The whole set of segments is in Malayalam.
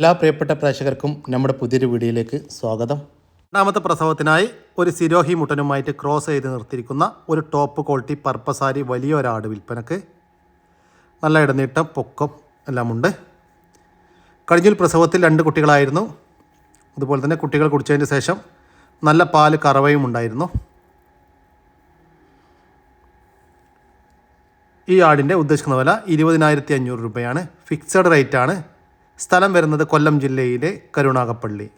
എല്ലാ പ്രിയപ്പെട്ട പ്രേക്ഷകർക്കും നമ്മുടെ പുതിയൊരു വീഡിയോയിലേക്ക് സ്വാഗതം. രണ്ടാമത്തെ പ്രസവത്തിനായി ഒരു സിരോഹി മുട്ടനുമായിട്ട് ക്രോസ് ചെയ്ത് നിർത്തിയിരിക്കുന്ന ഒരു ടോപ്പ് ക്വാളിറ്റി പർപ്പസാരി വലിയ ഒരാട് വിൽപ്പനക്ക് നല്ല ഇടനീട്ടം പൊക്കം എല്ലാമുണ്ട്. കഴിഞ്ഞൊരു പ്രസവത്തിൽ രണ്ട് കുട്ടികളായിരുന്നു. അതുപോലെ തന്നെ കുട്ടികൾ കുടിച്ചതിന് ശേഷം നല്ല പാൽ കറവയും ഉണ്ടായിരുന്നു. ഈ ആടിന്റെ ഉദ്ദേശിക്കുന്ന വില ഇരുപതിനായിരത്തി അഞ്ഞൂറ് രൂപയാണ്. ഫിക്സഡ് റേറ്റാണ് സ്ഥലം വരുന്നത് കൊല്ലം ജില്ലയിലെ കരുണാകപ്പള്ളി.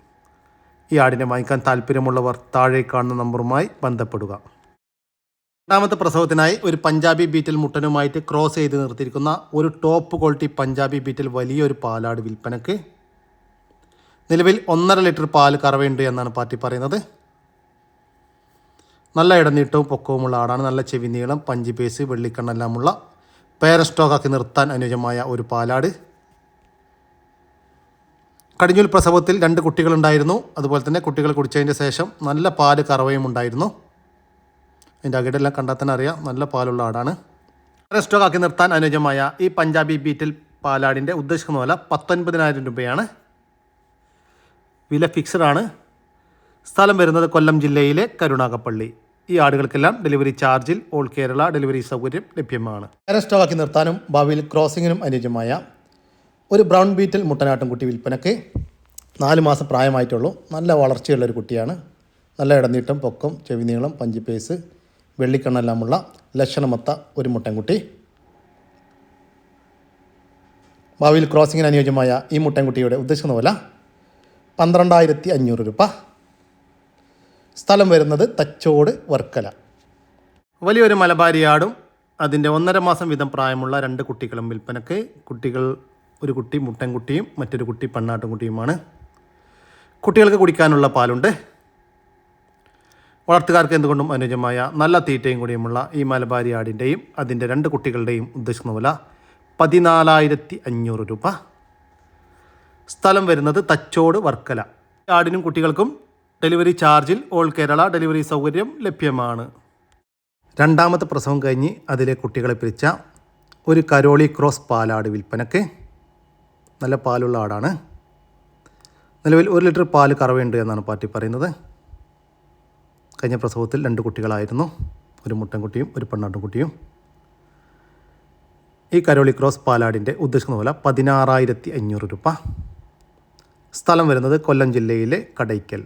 ഈ ആടിനെ വാങ്ങിക്കാൻ താല്പര്യമുള്ളവർ താഴെ കാണുന്ന നമ്പറുമായി ബന്ധപ്പെടുക. രണ്ടാമത്തെ പ്രസവത്തിനായി ഒരു പഞ്ചാബി ബീറ്റിൽ മുട്ടനുമായിട്ട് ക്രോസ് ചെയ്ത് നിർത്തിയിരിക്കുന്ന ഒരു ടോപ്പ് ക്വാളിറ്റി പഞ്ചാബി ബീറ്റിൽ വലിയൊരു പാലാട് വിൽപ്പനക്ക് നിലവിൽ ഒന്നര ലിറ്റർ പാൽ കറവയുണ്ട് എന്നാണ് പാർട്ടി പറയുന്നത്. നല്ല ഇടനീട്ടവും പൊക്കവുമുള്ള ആടാണ്. നല്ല ചെവി നീളം പഞ്ചി പേസ് വെള്ളിക്കണ്ണെല്ലാമുള്ള പേരസ്റ്റോക്കാക്കി നിർത്താൻ അനുയോജ്യമായ ഒരു പാലാട്. കടിഞ്ഞൂൽ പ്രസവത്തിൽ രണ്ട് കുട്ടികളുണ്ടായിരുന്നു. അതുപോലെ തന്നെ കുട്ടികൾ കുടിച്ചതിന്റെ ശേഷം നല്ല പാൽ കറവയും ഉണ്ടായിരുന്നു. അതിന്റെ അകിടെല്ലാം കണ്ടാൽ തന്നെ അറിയാം നല്ല പാലുള്ള ആടാണ്. റെസ്റ്റോക്ക് സ്റ്റോക്കാക്കി നിർത്താൻ അനുയോജ്യമായ ഈ പഞ്ചാബി ബീറ്റിൽ പാലാടിന്റെ ഉദ്ദേശിക്കുന്ന വില പത്തൊൻപതിനായിരം രൂപയാണ്. വില ഫിക്സഡ് ആണ്. സ്ഥലം വരുന്നത് കൊല്ലം ജില്ലയിലെ കരുണാകപ്പള്ളി ഈ ആടുകൾക്കെല്ലാം ഡെലിവറി ചാർജിൽ ഓൾ കേരള ഡെലിവറി സൗകര്യം ലഭ്യമാണ്. സ്റ്റോക്കാക്കി നിർത്താനും ഭാവിയിൽ ക്രോസിങ്ങിനും അനുയോജ്യമായ ഒരു ബ്രൗൺ ബീറ്റിൽ മുട്ടനാട്ടും കുട്ടി വിൽപ്പനയ്ക്ക് നാല് മാസം പ്രായമായിട്ടുള്ളൂ. നല്ല വളർച്ചയുള്ള ഒരു കുട്ടിയാണ്. നല്ല ഇടനീട്ടം പൊക്കം ചെവി നീളം പഞ്ചിപ്പേസ് വെള്ളിക്കണ്ണെല്ലാമുള്ള ലക്ഷണമത്ത ഒരു മുട്ടൻകുട്ടി ഭാവിയിൽ ക്രോസിങ്ങിന് അനുയോജ്യമായ ഈ മുട്ടൻകുട്ടിയുടെ ഉദ്ദേശിക്കുന്ന വില പന്ത്രണ്ടായിരത്തി അഞ്ഞൂറ് രൂപ. സ്ഥലം വരുന്നത് തച്ചോട് വർക്കല. വലിയൊരു മലബാരിയാടും അതിന്റെ ഒന്നര മാസം വീതം പ്രായമുള്ള രണ്ട് കുട്ടികളും വിൽപ്പനക്ക്. കുട്ടികൾ ഒരു കുട്ടി മുട്ടൻകുട്ടിയും മറ്റൊരു കുട്ടി പെണ്ണാട്ടുംകുട്ടിയുമാണ്. കുട്ടികൾക്ക് കുടിക്കാനുള്ള പാലുണ്ട്. വളർത്തുകാർക്ക് എന്തുകൊണ്ടും അനുയോജ്യമായ നല്ല തീറ്റയും കൂടിയുമുള്ള ഈ മലബാരി ആടിന്റെയും അതിന്റെ രണ്ട് കുട്ടികളുടെയും ഉദ്ദേശിക്കുന്ന വില പതിനാലായിരത്തി അഞ്ഞൂറ് രൂപ. സ്ഥലം വരുന്നത് തച്ചോട് വർക്കല. ആടിനും കുട്ടികൾക്കും ഡെലിവറി ചാർജിൽ ഓൾ കേരള ഡെലിവറി സൗകര്യം ലഭ്യമാണ്. രണ്ടാമത്തെ പ്രസവം കഴിഞ്ഞ് അതിലെ കുട്ടികളെ പിരിച്ച ഒരു കരോളി ക്രോസ് പാലാട് വിൽപ്പനക്ക് നല്ല പാലുള്ള ആടാണ്. നിലവിൽ ഒരു ലിറ്റർ പാൽ കറവയുണ്ട് എന്നാണ് പാർട്ടി പറയുന്നത്. കഴിഞ്ഞ പ്രസവത്തിൽ രണ്ട് കുട്ടികളായിരുന്നു. ഒരു മുട്ടൻകുട്ടിയും ഒരു പെണ്ണാട്ടുംകുട്ടിയും. ഈ കരോളി ക്രോസ് പാലാടിന്റെ ഉദ്ദേശിക്കുന്ന വില പതിനാറായിരത്തി അഞ്ഞൂറ് രൂപ. സ്ഥലം വരുന്നത് കൊല്ലം ജില്ലയിലെ കടയ്ക്കൽ.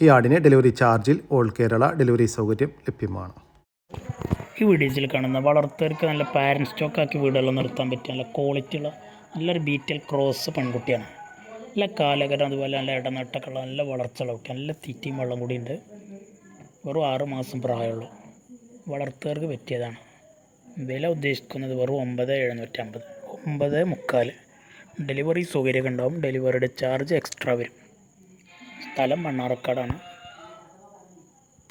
ഈ ആടിന് ഡെലിവറി ചാർജിൽ ഓൾ കേരള ഡെലിവറി സൗകര്യം ലഭ്യമാണ്. ഈ വീഡിയോസിൽ കാണുന്ന വളർത്തവർക്ക് നല്ല പാരൻസ് സ്റ്റോക്കാക്കി വീടുകളിൽ നിർത്താൻ പറ്റിയ നല്ല ക്വാളിറ്റിയുള്ള നല്ലൊരു ബീറ്റൽ ക്രോസ് പെൺകുട്ടിയാണ്. നല്ല കാലഘട്ടം അതുപോലെ നല്ല ഇടനട്ടക്കുള്ള നല്ല വളർച്ചയുള്ള കുട്ടി നല്ല തീറ്റയും വെള്ളം കൂടി ഉണ്ട്. വെറും ആറ് മാസം പ്രായമുള്ളൂ. വളർത്തുകാർക്ക് പറ്റിയതാണ്. വില ഉദ്ദേശിക്കുന്നത് വെറും ഒമ്പത് എഴുന്നൂറ്റമ്പത്. ഒമ്പത് മുക്കാൽ ഡെലിവറി സൗകര്യമൊക്കെ ഉണ്ടാവും. ഡെലിവറിയുടെ ചാർജ് എക്സ്ട്രാ വരും. സ്ഥലം മണ്ണാറക്കാടാണ്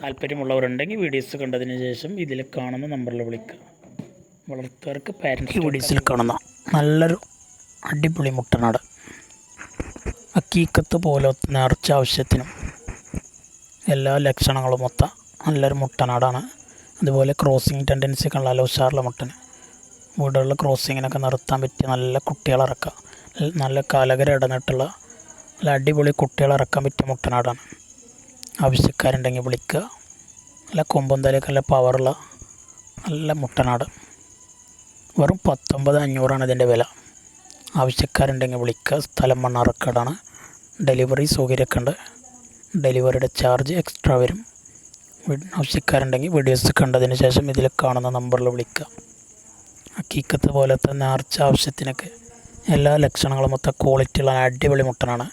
താല്പര്യമുള്ളവരുണ്ടെങ്കിൽ വീഡിയോസ് കണ്ടതിന് ശേഷം ഇതിൽ കാണുന്ന നമ്പറിൽ വിളിക്കുക. വളർത്തുകാർക്ക് പാരൻസ് വീഡിയോസിൽ കാണുന്ന നല്ലൊരു അടിപൊളി മുട്ടനാട്. അക്കീക്കത്ത് പോലെ നേർച്ച ആവശ്യത്തിനും എല്ലാ ലക്ഷണങ്ങളും ഒത്ത നല്ലൊരു മുട്ടനാടാണ്. അതുപോലെ ക്രോസിങ് ടെൻഡൻസി ഒക്കെ നല്ല ഉഷാറുള്ള മുട്ടന്. വീടുകളിൽ ക്രോസിങ്ങിനൊക്കെ നിർത്താൻ പറ്റിയ നല്ല കുട്ടികളിറക്കുക നല്ല കാലകര ഇടന്നിട്ടുള്ള നല്ല അടിപൊളി കുട്ടികളിറക്കാൻ പറ്റിയ മുട്ടനാടാണ്. ആവശ്യക്കാരുണ്ടെങ്കിൽ വിളിക്കുക. നല്ല കൊമ്പും തലയൊക്കെ നല്ല പവറുള്ള നല്ല മുട്ടനാട്. വെറും പത്തൊമ്പത് അഞ്ഞൂറാണ് ഇതിന്റെ വില. ആവശ്യക്കാരുണ്ടെങ്കിൽ വിളിക്കുക. സ്ഥലം മണ്ണാറക്കാടാണ് ഡെലിവറി സൗകര്യമൊക്കെ ഉണ്ട് ഡെലിവറിയുടെ ചാർജ് എക്സ്ട്രാ വരും. ആവശ്യക്കാരുണ്ടെങ്കിൽ വീഡിയോസ് കണ്ടതിന് ശേഷം ഇതിൽ കാണുന്ന നമ്പറിൽ വിളിക്കുക. ഹക്കീക്കത്ത് പോലത്തെ നേർച്ച ആവശ്യത്തിനൊക്കെ എല്ലാ ലക്ഷണങ്ങളും മൊത്തം ക്വാളിറ്റിയുള്ള അടിപൊളി മുട്ടനാണ്.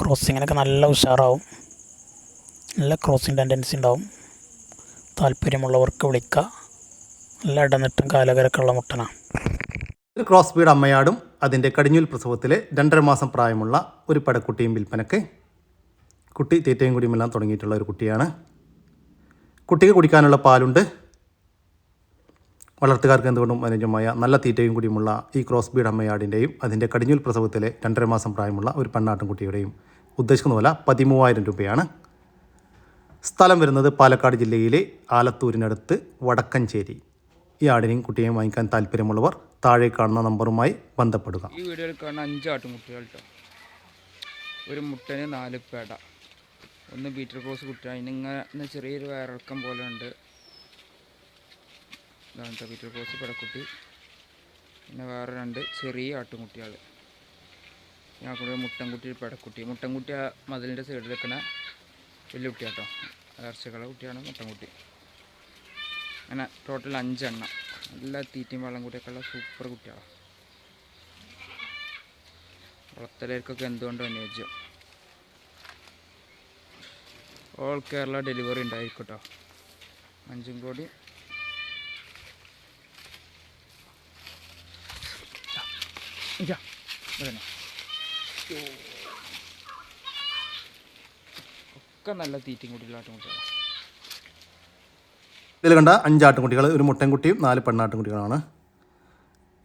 ക്രോസിങ്ങിനൊക്കെ നല്ല ഉഷാറാവും. നല്ല ക്രോസിങ് ടെൻഡൻസി ഉണ്ടാവും. താല്പര്യമുള്ളവർക്ക് വിളിക്കുക. നല്ല ഇടനിട്ടും കാലകരക്കുള്ള മുട്ടനാണ്. ഒരു ക്രോസ് ബീഡ് അമ്മയാടും അതിന്റെ കടിഞ്ഞൂൽ പ്രസവത്തിലെ രണ്ടര മാസം പ്രായമുള്ള ഒരു പടക്കുട്ടിയും വിൽപ്പനക്ക് കുട്ടി തീറ്റയും കുടിയുമെല്ലാം തുടങ്ങിയിട്ടുള്ള ഒരു കുട്ടിയാണ്. കുട്ടിക്ക് കുടിക്കാനുള്ള പാലുണ്ട്. വളർത്തുകാർക്ക് എന്തുകൊണ്ടും അനുജമായ നല്ല തീറ്റയും കൂടിയുമുള്ള ഈ ക്രോസ് ബീഡ് അമ്മയാടിന്റെയും അതിന്റെ കടിഞ്ഞൂൽ പ്രസവത്തിലെ രണ്ടര മാസം പ്രായമുള്ള ഒരു പെണ്ണാട്ടും കുട്ടിയുടെയും ഉദ്ദേശിക്കുന്ന പോലെ പതിമൂവായിരം രൂപയാണ്. സ്ഥലം വരുന്നത് പാലക്കാട് ജില്ലയിലെ ആലത്തൂരിനടുത്ത് വടക്കഞ്ചേരി. ഈ ആടിനെയും കുട്ടിയെയും വാങ്ങിക്കാൻ താല്പര്യമുള്ളവർ താഴെ കാണുന്ന നമ്പറുമായി ബന്ധപ്പെടുക. ഈ വീഡിയോയിൽ കാണുന്ന അഞ്ച് ആട്ടുമുട്ടികൾ കേട്ടോ ഒരു മുട്ടന് നാല് പേട. ഒന്ന് ബീറ്റർ ക്രോസ് കുട്ടി അതിനിങ്ങനെ ചെറിയൊരു വയറിളക്കം പോലെ ഉണ്ട്. ബീറ്റർ ക്രോസ് പെടക്കുട്ടി. പിന്നെ വേറെ രണ്ട് ചെറിയ ആട്ടുമുട്ടികൾ. ഞാൻ കൂടെ മുട്ടൻകുട്ടി പെടക്കുട്ടി. മുട്ടൻകുട്ടി ആ മതിലിന്റെ സൈഡിൽ നിൽക്കുന്ന വലിയ കുട്ടിയാട്ടോ ഇറച്ചികള കുട്ടിയാണ് മുട്ടൻകുട്ടി. അങ്ങനെ ടോട്ടൽ അഞ്ചെണ്ണം. നല്ല തീറ്റയും വെള്ളം കൂട്ടിയൊക്കെയുള്ള സൂപ്പർ കുട്ടികളാണ് വളർത്തലേർക്കൊക്കെ എന്തുകൊണ്ടും അനുയോജ്യം? ഓൾ കേരള ഡെലിവറി ഉണ്ടായിരിക്കട്ടോ. കേട്ടോ അഞ്ചും കോടി. ഒക്കെ നല്ല തീറ്റയും കൂടിയിലാട്ടും കുട്ടികളാണ് ഇതിൽ കണ്ട അഞ്ച് ആട്ടുംകുട്ടികൾ ഒരു മുട്ടൻകുട്ടിയും നാല് പെണ്ണാട്ടുംകുട്ടികളാണ്.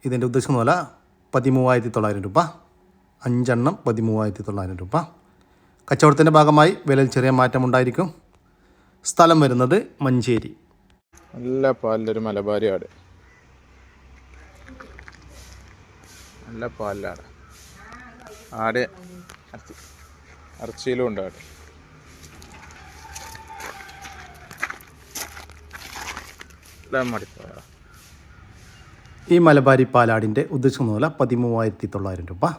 ഇതിന്റെ ഉദ്ദേശം പോലെ പതിമൂവായിരത്തി തൊള്ളായിരം രൂപ. അഞ്ചെണ്ണം പതിമൂവായിരത്തി തൊള്ളായിരം രൂപ. കച്ചവടത്തിന്റെ ഭാഗമായി വിലയിൽ ചെറിയ മാറ്റമുണ്ടായിരിക്കും സ്ഥലം വരുന്നത് മഞ്ചേരി. നല്ല പാലിലൊരു മലബാരി ആട് നല്ല പാലിലാണ്. ആട് ഇറച്ചി ഇറച്ചിയിലും ഉണ്ട് ആട്. മടിപ്പോയ ഈ മലബാരി പാലാടിന്റെ ഉദ്ദേശം മൂല പതിമൂവായിരത്തി തൊള്ളായിരം രൂപ.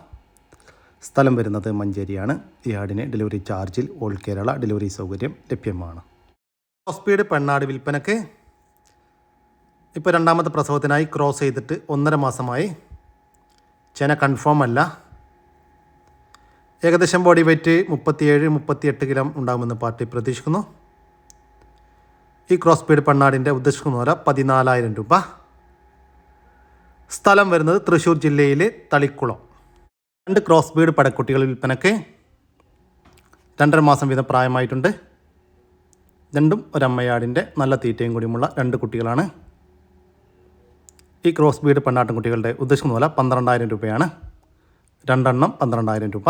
സ്ഥലം വരുന്നത് മഞ്ചേരിയാണ്. ഈ ആടിന് ഡെലിവറി ചാർജിൽ ഓൾ കേരള ഡെലിവറി സൗകര്യം ലഭ്യമാണ്. ഹോസ്പീഡ് പെണ്ണാട് വിൽപ്പനക്ക് ഇപ്പോൾ രണ്ടാമത്തെ പ്രസവത്തിനായി ക്രോസ് ചെയ്തിട്ട് ഒന്നര മാസമായി. ചെന കൺഫേം അല്ല. ഏകദേശം ബോഡി വെയ്റ്റ് മുപ്പത്തിയേഴ് മുപ്പത്തിയെട്ട് കിലോ ഉണ്ടാകുമെന്ന് പാർട്ടി പ്രതീക്ഷിക്കുന്നു. ഈ ക്രോസ് പീഡ് പെണ്ണാടിന്റെ ഉദ്ദേശിക്കുന്ന വില പതിനാലായിരം രൂപ. സ്ഥലം വരുന്നത് തൃശ്ശൂർ ജില്ലയിലെ തളിക്കുളം. രണ്ട് ക്രോസ് ബീഡ് പടക്കുട്ടികൾ വിൽപ്പനയ്ക്ക് രണ്ടര മാസം വീതം പ്രായമായിട്ടുണ്ട്. രണ്ടും ഒരമ്മയാടിന്റെ നല്ല തീറ്റയും കൂടിയുമുള്ള രണ്ട് കുട്ടികളാണ്. ഈ ക്രോസ് ബീഡ് പെണ്ണാട്ടൻ കുട്ടികളുടെ ഉദ്ദേശിക്കുന്ന വില പന്ത്രണ്ടായിരം രൂപയാണ്. രണ്ടെണ്ണം പന്ത്രണ്ടായിരം രൂപ.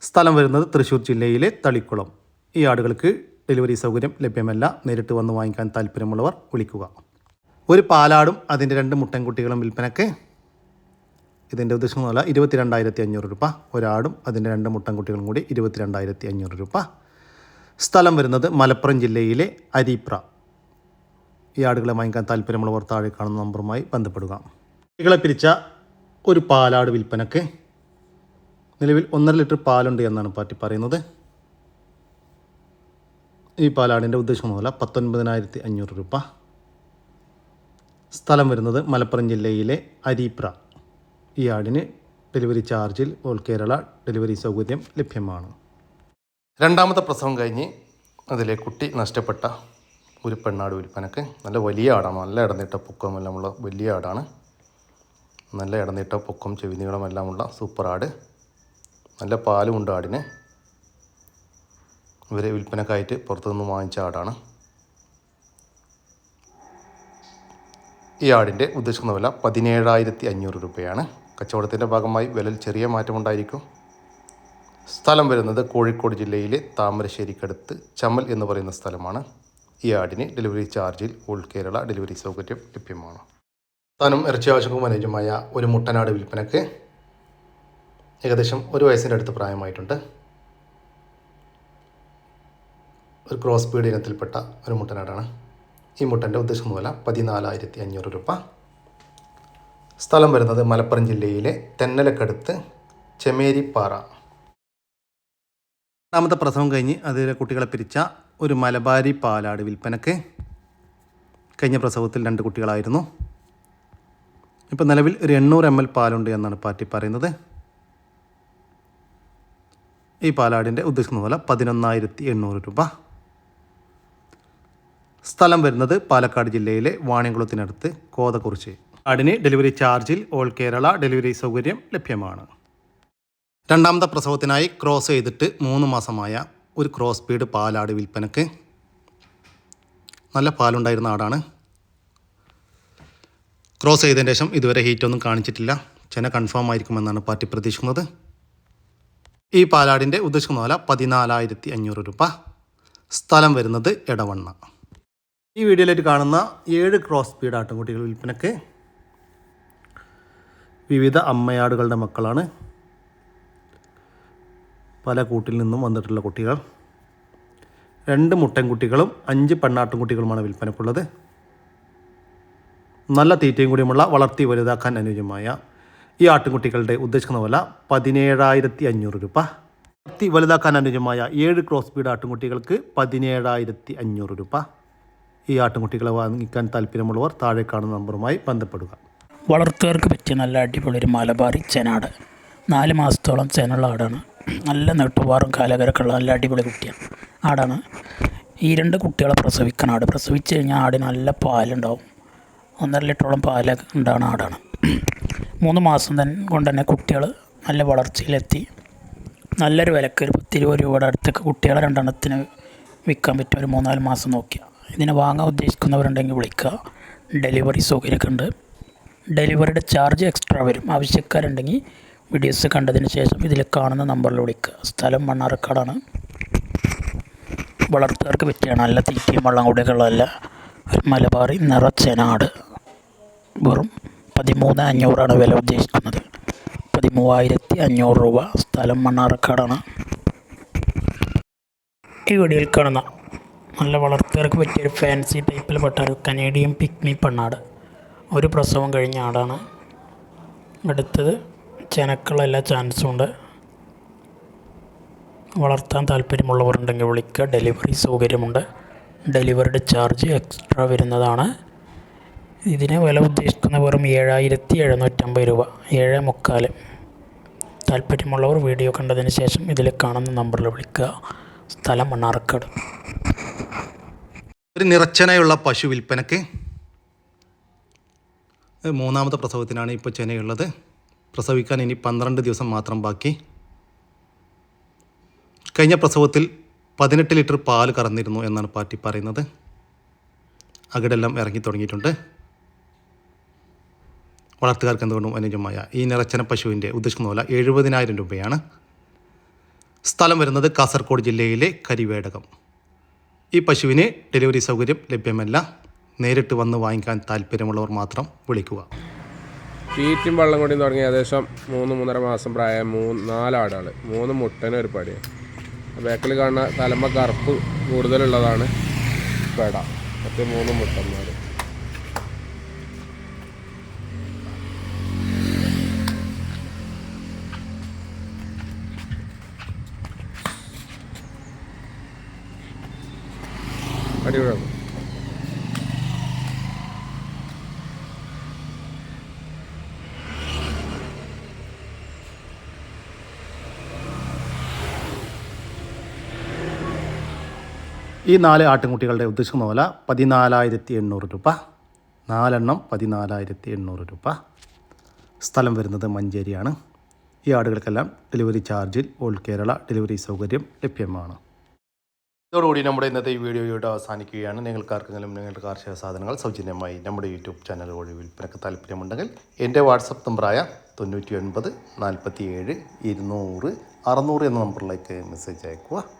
സ്ഥലം വരുന്നത് തൃശ്ശൂർ ജില്ലയിലെ തളിക്കുളം. ഈ ആടുകൾക്ക് ഡെലിവറി സൗകര്യം ലഭ്യമല്ല. നേരിട്ട് വന്ന് വാങ്ങിക്കാൻ താല്പര്യമുള്ളവർ വിളിക്കുക. ഒരു പാലാടും അതിന്റെ രണ്ട് മുട്ടൻകുട്ടികളും വിൽപ്പനയ്ക്ക് ഇതിന്റെ ഉദ്ദേശം പോലെ ഇരുപത്തിരണ്ടായിരത്തി അഞ്ഞൂറ് രൂപ. ഒരാടും അതിന്റെ രണ്ട് മുട്ടൻകുട്ടികളും കൂടി ഇരുപത്തിരണ്ടായിരത്തി അഞ്ഞൂറ് രൂപ. സ്ഥലം വരുന്നത് മലപ്പുറം ജില്ലയിലെ അരീപ്ര. ഈ ആടുകളെ വാങ്ങിക്കാൻ താല്പര്യമുള്ളവർ താഴെ കാണുന്ന നമ്പറുമായി ബന്ധപ്പെടുക. കുട്ടികളെ പിരിച്ച ഒരു പാലാട് വിൽപ്പനയ്ക്ക് നിലവിൽ ഒന്നര ലിറ്റർ പാലുണ്ട് എന്നാണ് പാർട്ടി പറയുന്നത്. ഈ പാലാടിന്റെ ഉദ്ദേശം പോലെ പത്തൊൻപതിനായിരത്തി അഞ്ഞൂറ് രൂപ. സ്ഥലം വരുന്നത് മലപ്പുറം ജില്ലയിലെ അരീപ്ര. ഈ ആടിന് ഡെലിവറി ചാർജിൽ ഓൾ കേരള ഡെലിവറി സൗകര്യം ലഭ്യമാണ്. രണ്ടാമത്തെ പ്രസവം കഴിഞ്ഞ് അതിലെ കുട്ടി നഷ്ടപ്പെട്ട ഒരു പെണ്ണാട് വിൽപ്പനക്ക് നല്ല വലിയ ആടാണ്. നല്ല ഇടനീട്ട പൊക്കം എല്ലാമുള്ള വലിയ ആടാണ്. നല്ല ഇടനീട്ട പൊക്കം എല്ലാമുള്ള സൂപ്പർ ആട്. നല്ല പാലുമുണ്ട് ആടിന്. ഇവരെ വിൽപ്പനക്കായിട്ട് പുറത്തുനിന്ന് വാങ്ങിച്ച ആടാണ്. ഈ ആടിന്റെ ഉദ്ദേശിക്കുന്ന വില പതിനേഴായിരത്തി അഞ്ഞൂറ് രൂപയാണ്. കച്ചവടത്തിന്റെ ഭാഗമായി വിലയിൽ ചെറിയ മാറ്റമുണ്ടായിരിക്കും സ്ഥലം വരുന്നത് കോഴിക്കോട് ജില്ലയിലെ താമരശ്ശേരിക്കടുത്ത് ചമ്മൽ എന്ന് പറയുന്ന സ്ഥലമാണ്. ഈ ആടിന് ഡെലിവറി ചാർജിൽ ഓൾ കേരള ഡെലിവറി സൗകര്യം ലഭ്യമാണ്. താനും ഇറച്ചി ആവശ്യവും അനുയോജ്യമായ ഒരു മുട്ടനാട് വിൽപ്പനക്ക് ഏകദേശം ഒരു വയസ്സിന്റെ അടുത്ത് പ്രായമായിട്ടുണ്ട്. ഒരു ക്രോസ് ബീഡ് ഇനത്തിൽപ്പെട്ട ഒരു മുട്ടനാടാണ്. ഈ മുട്ടന്റെ ഉദ്ദേശം വില പതിനാലായിരത്തി അഞ്ഞൂറ് രൂപ. സ്ഥലം വരുന്നത് മലപ്പുറം ജില്ലയിലെ തെന്നലക്കടുത്ത് ചെമേരിപ്പാറ. രണ്ടാമത്തെ പ്രസവം കഴിഞ്ഞ് അതിലെ കുട്ടികളെ പിരിച്ച ഒരു മലബാരി പാലാട് വിൽപ്പനക്ക് കഴിഞ്ഞ പ്രസവത്തിൽ രണ്ട് കുട്ടികളായിരുന്നു. ഇപ്പോൾ നിലവിൽ ഒരു എണ്ണൂറ് എം എൽ പാലുണ്ട് എന്നാണ് പാർട്ടി പറയുന്നത്. ഈ പാലാടിന്റെ ഉദ്ദേശിക്കുന്ന പോലെ പതിനൊന്നായിരത്തി എണ്ണൂറ് രൂപ. സ്ഥലം വരുന്നത് പാലക്കാട് ജില്ലയിലെ വാണിയംകുളത്തിനടുത്ത് കോതക്കുറിച്ച് അടിന് ഡെലിവറി ചാർജിൽ ഓൾ കേരള ഡെലിവറി സൗകര്യം ലഭ്യമാണ്. രണ്ടാമത്തെ പ്രസവത്തിനായി ക്രോസ് ചെയ്തിട്ട് മൂന്ന് മാസമായ ഒരു ക്രോസ് ബീഡ് പാലാട് വിൽപ്പനക്ക്. നല്ല പാലുണ്ടായിരുന്ന ആടാണ്. ക്രോസ് ചെയ്തതിന് ശേഷം ഇതുവരെ ഹീറ്റൊന്നും കാണിച്ചിട്ടില്ല. ചെന കൺഫേം ആയിരിക്കുമെന്നാണ് പാർട്ടി പ്രതീക്ഷിക്കുന്നത്. ഈ പാലാടിന്റെ ഉദ്ദേശിക്കുന്ന വില പതിനാലായിരത്തി അഞ്ഞൂറ് രൂപ. സ്ഥലം വരുന്നത് എടവണ്ണ. ഈ വീഡിയോയിലായിട്ട് കാണുന്ന ഏഴ് ക്രോസ് സ്പീഡ് ആട്ടുംകുട്ടികൾ വിൽപ്പനക്ക് വിവിധ അമ്മയാടുകളുടെ മക്കളാണ്. പല കൂട്ടിൽ നിന്നും വന്നിട്ടുള്ള കുട്ടികൾ. രണ്ട് മുട്ടൻകുട്ടികളും അഞ്ച് പെണ്ണാട്ടുംകുട്ടികളുമാണ് വിൽപ്പനക്കുള്ളത്. നല്ല തീറ്റയും കൂടിയുമുള്ള വളർത്തി വലുതാക്കാൻ അനുയോജ്യമായ ഈ ആട്ടുംകുട്ടികളുടെ ഉദ്ദേശിക്കുന്ന വില പതിനേഴായിരത്തി അഞ്ഞൂറ് രൂപ. വളർത്തി വലുതാക്കാൻ അനുയോജ്യമായ ഏഴ് ക്രോസ് സ്പീഡ് ആട്ടുംകുട്ടികൾക്ക് പതിനേഴായിരത്തി അഞ്ഞൂറ് രൂപ. ഈ ആട്ടുംകുട്ടികളെ വാങ്ങിക്കാൻ താല്പര്യമുള്ളവർ താഴെ കാണുന്ന നമ്പറുമായി ബന്ധപ്പെടുക. വളർത്തുകാർക്ക് പറ്റിയ നല്ല അടിപൊളി ഒരു മലബാറി ചെനാട്. നാല് മാസത്തോളം ചെനുള്ള ആടാണ്. നല്ല നെട്ടുപാറും കാലകരക്കുള്ള നല്ല അടിപൊളി കുട്ടിയാണ്. ആടാണ്. ഈ രണ്ട് കുട്ടികളെ പ്രസവിക്കണം. ആട് പ്രസവിച്ച് കഴിഞ്ഞാൽ ആടിന് നല്ല പാലുണ്ടാവും. ഒന്നര ലിറ്ററോളം പാൽ ഉണ്ടാണ് ആടാണ്. മൂന്ന് മാസം തന്നെ കൊണ്ട് തന്നെ കുട്ടികൾ നല്ല വളർച്ചയിലെത്തി. നല്ലൊരു വിലക്ക് ഒരു പത്ത് ഇരുപത് രൂപയുടെ അടുത്തൊക്കെ കുട്ടികളെ രണ്ടെണ്ണത്തിന് വിൽക്കാൻ പറ്റും. ഒരു മൂന്നാൽ മാസം നോക്കിയാൽ ഇതിനെ വാങ്ങാൻ ഉദ്ദേശിക്കുന്നവരുണ്ടെങ്കിൽ വിളിക്കുക. ഡെലിവറി സൗകര്യമൊക്കെ ഉണ്ട് ഡെലിവറിയുടെ ചാർജ് എക്സ്ട്രാ വരും. ആവശ്യക്കാരുണ്ടെങ്കിൽ വീഡിയോസ് കണ്ടതിന് ശേഷം ഇതിൽ കാണുന്ന നമ്പറിൽ വിളിക്കുക. സ്ഥലം മണ്ണാർക്കാടാണ്. വളർത്തുകാർക്ക് പറ്റിയാണ് നല്ല തീറ്റയും വെള്ളം കൂടിയൊക്കെയുള്ള നല്ല ഒരു മലബാറി നിറച്ചനാട് വെറും പതിമൂന്ന് അഞ്ഞൂറാണ് വില ഉദ്ദേശിക്കുന്നത്. പതിമൂവായിരത്തി അഞ്ഞൂറ് രൂപ സ്ഥലം മണ്ണാർക്കാടാണ്. ഈ വീഡിയോയിൽ കാണുന്ന നല്ല വളർത്തുകാർക്ക് പറ്റിയൊരു ഫാൻസി ടൈപ്പിൽ പെട്ട ഒരു കനേഡിയൻ പിക്നി പെണ്ണാട്. ഒരു പ്രസവം കഴിഞ്ഞ ആടാണ് അടുത്തത് ചെനക്കുള്ള എല്ലാ ചാൻസും ഉണ്ട്. വളർത്താൻ താല്പര്യമുള്ളവരുണ്ടെങ്കിൽ വിളിക്കുക. ഡെലിവറി സൗകര്യമുണ്ട്. ഡെലിവറിയുടെ ചാർജ് എക്സ്ട്രാ വരുന്നതാണ്. ഇതിന് വില ഉദ്ദേശിക്കുന്ന വെറും ഏഴായിരത്തി എഴുന്നൂറ്റമ്പത് രൂപ. ഏഴ് മുക്കാൽ താല്പര്യമുള്ളവർ വീഡിയോ കണ്ടതിന് ശേഷം ഇതിൽ കാണുന്ന നമ്പറിൽ വിളിക്കുക. സ്ഥലം മണ്ണാർക്കാട്. ഒരു നിറച്ചനയുള്ള പശു വിൽപ്പനയ്ക്ക് മൂന്നാമത്തെ പ്രസവത്തിനാണ് ഇപ്പോൾ ചെനയുള്ളത്. പ്രസവിക്കാൻ ഇനി പന്ത്രണ്ട് ദിവസം മാത്രം ബാക്കി. കഴിഞ്ഞ പ്രസവത്തിൽ പതിനെട്ട് ലിറ്റർ പാൽ കറന്നിരുന്നു എന്നാണ് പാർട്ടി പറയുന്നത്. അകിടെല്ലാം ഇറങ്ങി തുടങ്ങിയിട്ടുണ്ട്. വളർത്തുകാർക്ക് എന്തുകൊണ്ടും അനുജമായ ഈ നിറച്ചന പശുവിന്റെ ഉദ്ദേശിക്കുന്ന മൂല എഴുപതിനായിരം രൂപയാണ്. സ്ഥലം വരുന്നത് കാസർഗോഡ് ജില്ലയിലെ കരിവേടകം. ഈ പശുവിന് ഡെലിവറി സൗകര്യം ലഭ്യമല്ല. നേരിട്ട് വന്ന് വാങ്ങിക്കാൻ താല്പര്യമുള്ളവർ മാത്രം വിളിക്കുക. തീറ്റും വെള്ളം കൂടിയും തുടങ്ങി ഏകദേശം മൂന്ന് മൂന്നര മാസം പ്രായം മൂന്ന് നാലാടാണ്. മൂന്ന് മുട്ടന ഒരു പടിയാണ് ബേക്കൽ കാണുന്ന തലമ കറുപ്പ് കൂടുതലുള്ളതാണ്. പെട. മറ്റേ മൂന്ന് മുട്ടന്മാർ ഈ നാല് ആട്ടിൻകുട്ടികളുടെ ഉദ്ദേശിക്കുന്ന പോലെ പതിനാലായിരത്തി എണ്ണൂറ് രൂപ. നാലെണ്ണം പതിനാലായിരത്തി എണ്ണൂറ് രൂപ. സ്ഥലം വരുന്നത് മഞ്ചേരിയാണ്. ഈ ആടുകൾക്കെല്ലാം ഡെലിവറി ചാർജിൽ ഓൾ കേരള ഡെലിവറി സൗകര്യം ലഭ്യമാണ്. ഇതോടുകൂടി നമ്മുടെ ഇന്നത്തെ ഈ വീഡിയോ ഇവിടെ അവസാനിക്കുകയാണ്. നിങ്ങൾക്കാർക്കെങ്കിലും നിങ്ങളുടെ കാർഷിക സാധനങ്ങൾ സൗജന്യമായി നമ്മുടെ യൂട്യൂബ് ചാനൽ വഴി വിൽപ്പനക്ക് താല്പര്യമുണ്ടെങ്കിൽ എന്റെ വാട്സപ്പ് നമ്പറായ തൊണ്ണൂറ്റി ഒൻപത് നാൽപ്പത്തി ഏഴ് ഇരുന്നൂറ് അറുന്നൂറ് എന്ന നമ്പറിലേക്ക് മെസ്സേജ് അയക്കുക